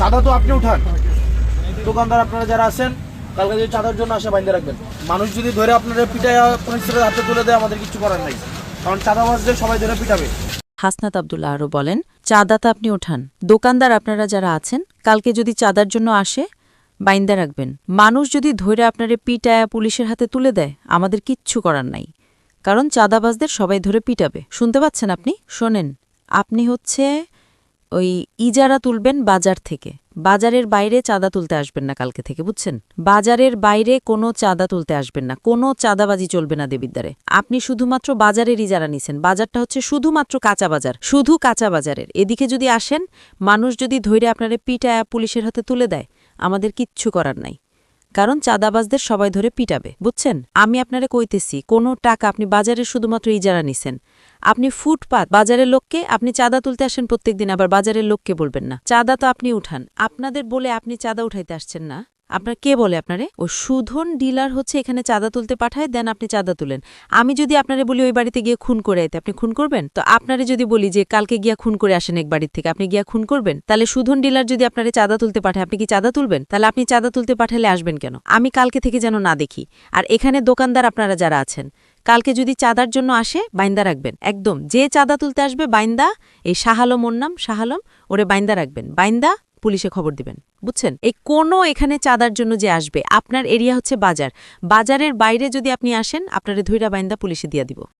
চাঁদা তো আপনি উঠান। দোকানদার আপনারা যারা আছেন, কালকে যদি চাঁদার জন্য আসে, বাইন্দে রাখবেন। মানুষ যদি ধরে আপনারা পিটায় পুলিশের হাতে তুলে দেয়, আমাদের কিছু করার নাই। কারণ চাঁদাবাজদের সবাই ধরে পিটাবে। হাসনাত আবদুল্লাহ আরও বলেন, চাঁদা তো আপনি ওঠান দোকানদার আপনারা যারা আছেন, কালকে যদি চাঁদার জন্য আসে, বাইন্দা রাখবেন। মানুষ যদি ধৈর্য আপনারে পিটায়া পুলিশের হাতে তুলে দেয়, আমাদের কিচ্ছু করার নাই। কারণ চাঁদাবাজদের সবাই ধরে পিটাবে। শুনতে পাচ্ছেন আপনি? শোনেন। আপনি হচ্ছে ওই ইজারা তুলবেন বাজার থেকে। বাজারের বাইরে চাঁদা তুলতে আসবেন না কালকে থেকে, বুঝছেন? বাজারের বাইরে কোনো চাঁদা তুলতে আসবেন না। কোনো চাঁদাবাজি চলবে না দেবিদ্বারে। আপনি শুধুমাত্র বাজারের ইজারা নিছেন। বাজারটা হচ্ছে শুধুমাত্র কাঁচা বাজার, শুধু কাঁচা বাজারের। এদিকে যদি আসেন, মানুষ যদি ধৈর্য আপনারে পিটায়া পুলিশের হাতে তুলে দেয়, আমাদের কিচ্ছু করার নাই। কারণ চাঁদাবাজদের সবাই ধরে পিটাবে, বুঝছেন? আমি আপনারে কইতেছি, কোনো টাকা আপনি বাজারে শুধুমাত্র ইজারা নিছেন। আপনি ফুটপাত, বাজারের লোককে, আপনি চাঁদা তুলতে আসেন প্রত্যেকদিন, আবার বাজারের লোককে বলবেন না। চাঁদা তো আপনি উঠান। আপনাদের বলে আপনি চাঁদা উঠাইতে আসছেন না। আপনার কে বলে আপনারে? ও সুধন ডিলার হচ্ছে, এখানে চাঁদা তুলতে পাঠায়, দেন আপনি চাঁদা তুলেন। আমি যদি আপনারে বলি ওই বাড়িতে গিয়ে খুন করে আইতে, আপনি খুন করবেন? তো আপনারে যদি বলি যে কালকে গিয়া খুন করে আসেন এক বাড়ির থেকে, আপনি গিয়া খুন করবেন? তাহলে সুধন ডিলার যদি আপনারে চাঁদা তুলতে পাঠায়, আপনি কি চাঁদা তুলবেন? তাহলে আপনি চাঁদা তুলতে পাঠালে আসবেন কেন? আমি কালকে থেকে যেন না দেখি। আর এখানে দোকানদার আপনারা যারা আছেন কালকে যদি চাঁদার জন্য আসে, বাইন্দা রাখবেন। একদম, যে চাঁদা তুলতে আসবে, বাইন্দা, এই শাহালম ওর নাম, শাহালম, ওরে বাইন্দা রাখবেন। বাইন্দা, পুলিশে খবর দিবেন। বুঝছেন? এই কোনো এখানে চাঁদার জন্য যে আসবে, আপনার এরিয়া হচ্ছে বাজার। বাজারের বাইরে যদি আপনি আসেন, আপনারে ধৈরা বাইন্দা পুলিশে দিয়ে দিব।